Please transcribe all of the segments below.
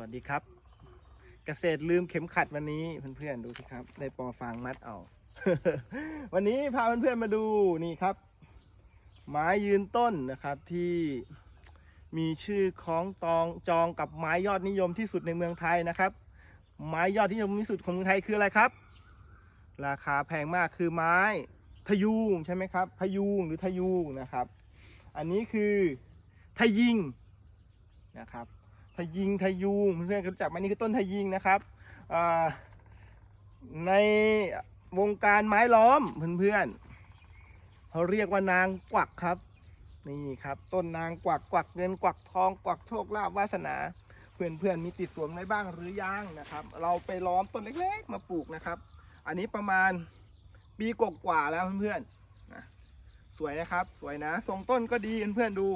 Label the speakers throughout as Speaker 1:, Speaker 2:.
Speaker 1: วัสดีครับ เกษตรลืมเข็มขัดวันนี้เพื่อนๆดูสิครับ ได้ปอฟางมัดเอา วันนี้พาเพื่อนๆมาดูนี่ครับ ไม้ยืนต้นนะครับที่มีชื่อของตองจองกับไม้ยอดนิยมที่สุดในเมืองไทยนะครับ ไม้ยอดนิยมที่สุดของเมืองไทยคืออะไรครับ ราคาแพงมากคือไม้ทะยูงใช่ไหมครับพะยูงหรือทะยูงนะครับ อันนี้คือทะยิงนะครับ ทยิงทยูงเพื่อนๆรู้จักไหมนี่คือต้นทยิงนะครับในวงการไม้ล้อมเพื่อนๆเขาเรียกว่านางกวักครับ นี่ครับ ต้นนางกวักกวักเงินกวักทองกวักโชคลาภวาสนาเพื่อนๆมีติดสวนไว้บ้างหรือยังนะครับ เราไปล้อมต้นเล็กๆ มาปลูกนะครับ อันนี้ประมาณปีกว่าแล้วเพื่อนๆนะสวยนะครับ สวยนะทรงต้นก็ดีเพื่อนๆดู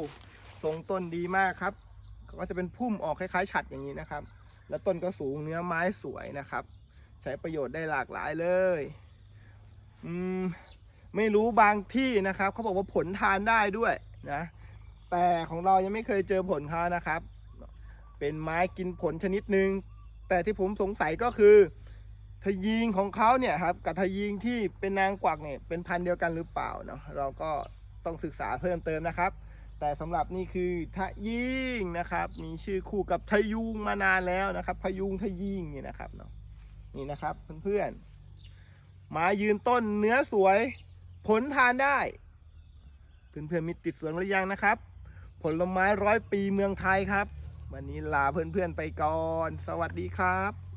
Speaker 1: ทรงต้นดีมากครับ ก็จะเป็นพุ่มออกคล้ายๆ ฉัดอย่างนี้นะครับ แล้วต้นก็สูงเนื้อไม้สวยนะครับ ใช้ประโยชน์ได้หลากหลายเลยอืมไม่รู้บางที่นะครับเขาบอกว่าผลทานได้ด้วยนะ แต่ของเรายังไม่เคยเจอผลเขานะครับ เป็นไม้กินผลชนิดหนึ่งแต่ที่ผมสงสัยก็คือทยิงของเขาเนี่ยครับกับทยิงที่เป็นนางกวักเนี่ยเป็นพันธุ์เดียวกันหรือเปล่าเนาะเราก็ต้องศึกษาเพิ่มเติมนะครับ แต่สำหรับนี่คือทะยิงนะครับ มีชื่อคู่กับทะยุงมานานแล้วนะครับ พยุงทะยิงนี่นะครับเนาะนี่นะครับเพื่อนๆไมายืนต้นเนื้อสวย ผลทานได้เพื่อนๆมีติดสวนหรือยังนะครับ ผลไม้ร้อยปีเมืองไทยครับ วันนี้ลาเพื่อนๆไปก่อน สวัสดีครับ